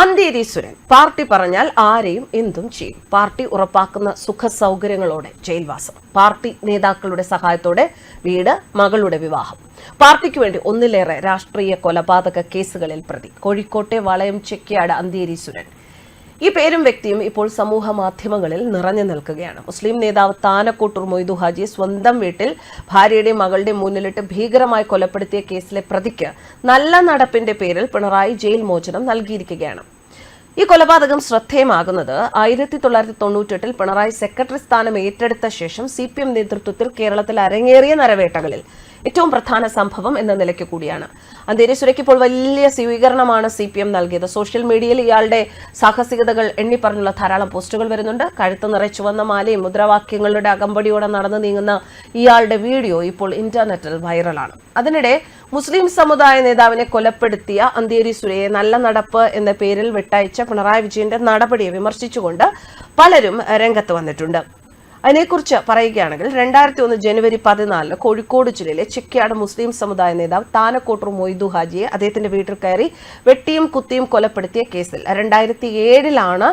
Andhari Suran party പറഞ്ഞാൽ ആരെയും എന്തും ചെയ്യും. പാർട്ടി ഉറപ്പാക്കുന്ന സുഖ സൗകര്യങ്ങളോടെ ജയിൽവാസം. പാർട്ടി നേതാക്കളുടെ സഹായത്തോടെ വീട് മകളുടെ വിവാഹം. പാർട്ടിക്ക് വേണ്ടി ഒന്നിലേറെ രാഷ്ട്രീയ കൊലപാതക കേസുകളിൽ പ്രതി. കോഴിക്കോട്ടെ വളയം ചെക്കിയാട് സുരൻ ഈ പേരും വ്യക്തിയും ഇപ്പോൾ സമൂഹ മാധ്യമങ്ങളിൽ നിറഞ്ഞു നിൽക്കുകയാണ്. മുസ്ലിം നേതാവ് താനക്കൂട്ടൂർ മൊയ്തു ഹാജി സ്വന്തം വീട്ടിൽ ഭാര്യയുടെയും മകളുടെയും മുന്നിലിട്ട് ഭീകരമായി കൊലപ്പെടുത്തിയ കേസിലെ പ്രതിക്ക് നല്ല നടപ്പിന്റെ പേരിൽ പിണറായി ജയിൽ മോചനം നൽകിയിരിക്കുകയാണ്. ഈ കൊലപാതകം ശ്രദ്ധേയമാകുന്നത് ആയിരത്തി തൊള്ളായിരത്തി തൊണ്ണൂറ്റെട്ടിൽ പിണറായി സെക്രട്ടറി സ്ഥാനം ഏറ്റെടുത്ത ശേഷം സി പി എം നേതൃത്വത്തിൽ കേരളത്തിൽ അരങ്ങേറിയ നരവേട്ടകളിൽ. ഏറ്റവും പ്രധാന സംഭവം എന്ന നിലയ്ക്ക് കൂടിയാണ്. സുരയ്ക്ക് ഇപ്പോൾ വലിയ സ്വീകരണമാണ് സി പി എം നൽകിയത്. സോഷ്യൽ മീഡിയയിൽ ഇയാളുടെ സാഹസികതകൾ എണ്ണിപ്പറഞ്ഞുള്ള ധാരാളം പോസ്റ്റുകൾ വരുന്നുണ്ട്. കഴുത്ത് നിറച്ചു വന്ന മാലയും മുദ്രാവാക്യങ്ങളുടെ അകമ്പടിയോടെ നടന്നു നീങ്ങുന്ന ഇയാളുടെ വീഡിയോ ഇപ്പോൾ ഇന്റർനെറ്റിൽ വൈറലാണ്. അതിനിടെ മുസ്ലിം സമുദായ നേതാവിനെ കൊലപ്പെടുത്തിയ അന്തേരി സുരയെ നല്ല നടപ്പ് എന്ന പേരിൽ വിട്ടയച്ച പിണറായി വിജയന്റെ നടപടിയെ വിമർശിച്ചുകൊണ്ട് പലരും രംഗത്ത് വന്നിട്ടുണ്ട്. അതിനെക്കുറിച്ച് പറയുകയാണെങ്കിൽ രണ്ടായിരത്തി ഒന്ന് ജനുവരി പതിനാലിന് കോഴിക്കോട് ജില്ലയിലെ ചെക്കിയാട് മുസ്ലിം സമുദായ നേതാവ് താനക്കോട്ടൂർ മൊയ്തു ഹാജിയെ അദ്ദേഹത്തിന്റെ വീട്ടിൽ കയറി വെട്ടിയും കുത്തിയും കൊലപ്പെടുത്തിയ കേസിൽ രണ്ടായിരത്തി ഏഴിലാണ്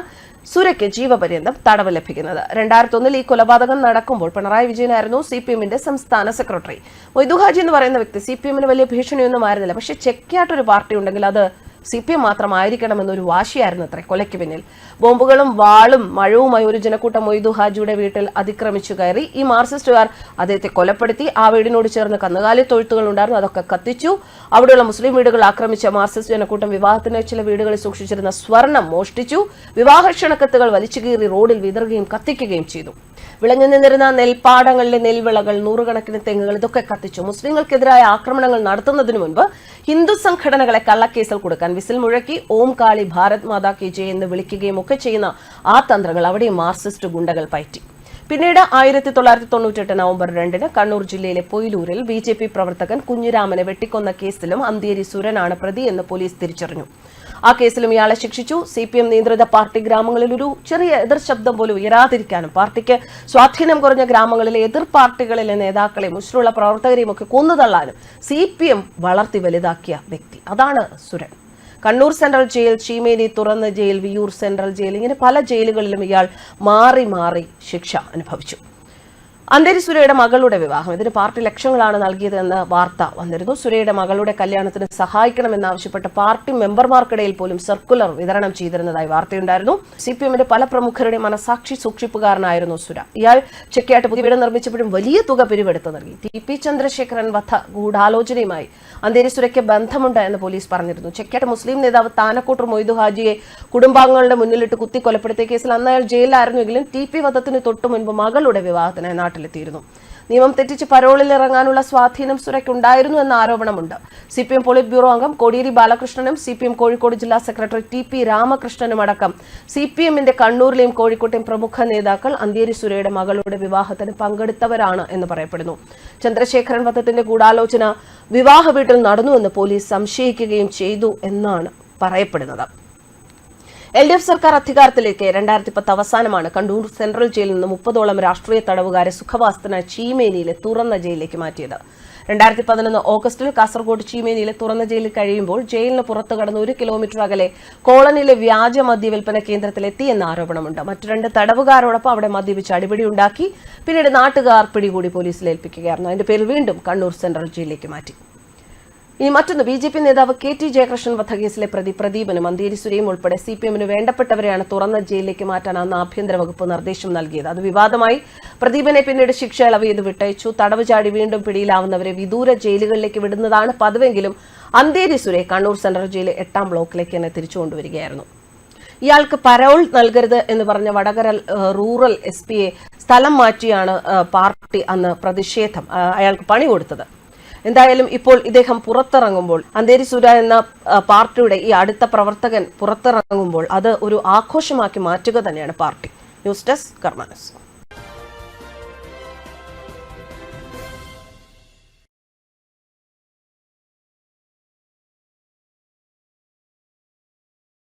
സുരയ്ക്ക് ജീവപര്യന്തം തടവ് ലഭിക്കുന്നത്. രണ്ടായിരത്തി ഒന്നിൽ ഈ കൊലപാതകം നടക്കുമ്പോൾ പിണറായി വിജയനായിരുന്നു സി പി എമ്മിന്റെ സംസ്ഥാന സെക്രട്ടറി. മൊയ്തു ഹാജി എന്ന് പറയുന്ന വ്യക്തി സി പി എമ്മിന് വലിയ ഭീഷണിയൊന്നും ആയിരുന്നില്ല. പക്ഷേ ചെക്കിയാട്ടൊരു പാർട്ടി ഉണ്ടെങ്കിൽ അത് സി പി എം മാത്രമായിരിക്കണമെന്നൊരു വാശിയായിരുന്നു അത്രേ കൊലയ്ക്ക് പിന്നിൽ. ബോംബുകളും വാളും മഴവുമായി ഒരു ജനക്കൂട്ടം മൊയ്തു ഹാജിയുടെ വീട്ടിൽ അതിക്രമിച്ചു കയറി. ഈ മാർക്സിസ്റ്റുകാർ അദ്ദേഹത്തെ കൊലപ്പെടുത്തി. ആ വീടിനോട് ചേർന്ന് കന്നുകാലി തൊഴുത്തുകൾ ഉണ്ടായിരുന്നു. അതൊക്കെ കത്തിച്ചു. അവിടെയുള്ള മുസ്ലിം വീടുകൾ ആക്രമിച്ച മാർക്സിസ്റ്റ് ജനക്കൂട്ടം വിവാഹത്തിന് ചില വീടുകളിൽ സൂക്ഷിച്ചിരുന്ന സ്വർണം മോഷ്ടിച്ചു. വിവാഹ ക്ഷണക്കത്തുകൾ വലിച്ചുകീറി റോഡിൽ വിതറുകയും കത്തിക്കുകയും ചെയ്തു. വിളഞ്ഞു നിന്നിരുന്ന നെൽപ്പാടങ്ങളിലെ നെൽവിളകൾ നൂറുകണക്കിന് തെങ്ങുകൾ ഇതൊക്കെ കത്തിച്ചു. മുസ്ലിങ്ങൾക്കെതിരായ ആക്രമണങ്ങൾ നടത്തുന്നതിനു മുൻപ് ഹിന്ദു സംഘടനകളെ കള്ളക്കേസിൽ കൊടുക്കാൻ വിസിൽ മുഴക്കി ഓം കാളി ഭാരത് മാതാ കി ജയ് എന്ന് വിളിക്കുകയും ഒക്കെ ചെയ്യുന്ന ആ തന്ത്രങ്ങൾ അവിടെ മാർസിസ്റ്റ് ഗുണ്ടകൾ പയറ്റി. പിന്നീട് ആയിരത്തി തൊള്ളായിരത്തി തൊണ്ണൂറ്റെട്ട് നവംബർ രണ്ടിന് കണ്ണൂർ ജില്ലയിലെ പൊയിലൂരിൽ ബി ജെ പി പ്രവർത്തകൻ കുഞ്ഞിരാമനെ വെട്ടിക്കൊന്ന കേസിലും അന്തേരി സുരനാണ് പ്രതി എന്ന് പോലീസ് തിരിച്ചറിഞ്ഞു. ആ കേസിലും ഇയാളെ ശിക്ഷിച്ചു. സി പി എം നിയന്ത്രിത പാർട്ടി ഗ്രാമങ്ങളിൽ ഒരു ചെറിയ എതിർ ശബ്ദം പോലും ഉയരാതിരിക്കാനും പാർട്ടിക്ക് സ്വാധീനം കുറഞ്ഞ ഗ്രാമങ്ങളിലെ എതിർ പാർട്ടികളിലെ നേതാക്കളെ മുസ്ലിമുള്ള പ്രവർത്തകരെയും ഒക്കെ കൊന്നുതള്ളാനും സി പി എം വളർത്തി വലുതാക്കിയ വ്യക്തി. അതാണ് സുരൻ. കണ്ണൂർ സെൻട്രൽ ജയിൽ ചീമേനി തുറന്ന ജയിൽ വിയൂർ സെൻട്രൽ ജയിൽ ഇങ്ങനെ പല ജയിലുകളിലും ഇയാൾ മാറി മാറി ശിക്ഷ അനുഭവിച്ചു. അന്തേരി സുരയുടെ മകളുടെ വിവാഹം. ഇതിന് പാർട്ടി ലക്ഷങ്ങളാണ് നൽകിയതെന്ന വാർത്ത വന്നിരുന്നു. സുരയുടെ മകളുടെ കല്യാണത്തിന് സഹായിക്കണമെന്നാവശ്യപ്പെട്ട് പാർട്ടി മെമ്പർമാർക്കിടയിൽ പോലും സർക്കുലർ വിതരണം ചെയ്തിരുന്നതായി വാർത്തയുണ്ടായിരുന്നു. സി പി എമ്മിന്റെ പല പ്രമുഖരുടെ മനസാക്ഷി സൂക്ഷിപ്പുകാരനായിരുന്നു സുര. ഇയാൾ ചെക്കിയാട്ട് പുതിയ വീട് നിർമ്മിച്ചപ്പോഴും വലിയ തുക പിരിവെടുത്ത് നൽകി. ടി പി ചന്ദ്രശേഖരൻ വധ ഗൂഢാലോചനയുമായി അന്തേരി സുരയ്ക്ക് ബന്ധമുണ്ട് എന്ന് പോലീസ് പറഞ്ഞിരുന്നു. ചെക്കിയാട്ട് മുസ്ലിം നേതാവ് താനക്കൂട്ടർ മൊയ്തു ഹാജിയെ കുടുംബാംഗങ്ങളുടെ മുന്നിലിട്ട് കുത്തി കൊലപ്പെടുത്തിയ കേസിൽ അന്ന് അയാൾ ജയിലിലായിരുന്നുവെങ്കിലും ടി പി വധത്തിന് തൊട്ടു മുൻപ് മകളുടെ വിവാഹത്തിന് നാട്ടിലെത്തിയിരുന്നു നിയമം തെറ്റിച്ച് പരോളിൽ ഇറങ്ങാനുള്ള സ്വാധീനം സുരയ്ക്കുണ്ടായിരുന്നു എന്ന ആരോപണമുണ്ട്. C P M polit bureau അംഗം കോടിയേരി ബാലകൃഷ്ണനും സി പി എം കോഴിക്കോട് ജില്ലാ സെക്രട്ടറി ടി പി രാമകൃഷ്ണനും അടക്കം സി പി എമ്മിന്റെ കണ്ണൂരിലെയും കോഴിക്കോട്ടെയും പ്രമുഖ നേതാക്കൾ അന്തേരി സുരയുടെ മകളുടെ വിവാഹത്തിന് പങ്കെടുത്തവരാണ് എന്ന് പറയപ്പെടുന്നു. ചന്ദ്രശേഖരൻ വധത്തിന്റെ ഗൂഢാലോചന വിവാഹ വീട്ടിൽ നടന്നുവെന്ന് പോലീസ് സംശയിക്കുകയും ചെയ്തു എന്നാണ് പറയപ്പെടുന്നത്. എൽ ഡി എഫ് സർക്കാർ അധികാരത്തിലേക്ക് രണ്ടായിരത്തി പത്ത് അവസാനമാണ് കണ്ണൂർ സെൻട്രൽ ജയിലിൽ നിന്ന് മുപ്പതോളം രാഷ്ട്രീയ തടവുകാരെ സുഖവാസത്തിന് ചീമേനിയിലെ തുറന്ന ജയിലിലേക്ക് മാറ്റിയത്. രണ്ടായിരത്തി പതിനൊന്ന് ഓഗസ്റ്റിൽ കാസർഗോഡ് ചീമേനിയിലെ തുറന്ന ജയിലിൽ കഴിയുമ്പോൾ ജയിലിന് പുറത്തു കടന്ന് ഒരു കിലോമീറ്റർ അകലെ കോളനിയിലെ വ്യാജ മദ്യവിൽപ്പന കേന്ദ്രത്തിലെത്തി എന്ന ആരോപണമുണ്ട്. മറ്റു രണ്ട് തടവുകാരോടൊപ്പം അവിടെ മദ്യപിച്ച് അടിപിടി ഉണ്ടാക്കി. പിന്നീട് നാട്ടുകാർ പിടികൂടി പോലീസിൽ ഏൽപ്പിക്കുകയായിരുന്നു. അതിന്റെ പേരിൽ വീണ്ടും കണ്ണൂർ സെൻട്രൽ ജയിലിലേക്ക് മാറ്റി. ഇനി മറ്റൊന്ന് ബി ജെ പി നേതാവ് കെ ടി ജയകൃഷ്ണൻ വധക്കേസിലെ പ്രതി പ്രദീപനും അന്തേരി സുരയും ഉൾപ്പെടെ സി പി എമ്മിന് വേണ്ടപ്പെട്ടവരെയാണ് തുറന്ന ജയിലിലേക്ക് മാറ്റാൻ അന്ന് ആഭ്യന്തര വകുപ്പ് നിർദ്ദേശം നൽകിയത്. അത് വിവാദമായി പ്രദീപനെ പിന്നീട് ശിക്ഷ ഇളവ് ചെയ്ത് വിട്ടയച്ചു. തടവ് ചാടി വീണ്ടും പിടിയിലാവുന്നവരെ വിദൂര ജയിലുകളിലേക്ക് വിടുന്നതാണ് പതിവെങ്കിലും അന്തേരി സുരെ കണ്ണൂർ സെൻട്രൽ ജയിലിലെ എട്ടാം ബ്ലോക്കിലേക്ക് തന്നെ തിരിച്ചുകൊണ്ടുവരികയായിരുന്നു ഇയാൾക്ക് പരോൾ നൽകരുത് എന്ന് പറഞ്ഞ വടകര റൂറൽ എസ് സ്ഥലം മാറ്റിയാണ് പാർട്ടി അന്ന് പ്രതിഷേധം അയാൾക്ക് പണി കൊടുത്തത്. എന്തായാലും ഇപ്പോൾ ഇദ്ദേഹം പുറത്തിറങ്ങുമ്പോൾ അന്തേരി സുര എന്ന പാർട്ടിയുടെ ഈ അടുത്ത പ്രവർത്തകൻ പുറത്തിറങ്ങുമ്പോൾ അത് ഒരു ആഘോഷമാക്കി മാറ്റുക തന്നെയാണ് പാർട്ടി. News desk കർമാനസ്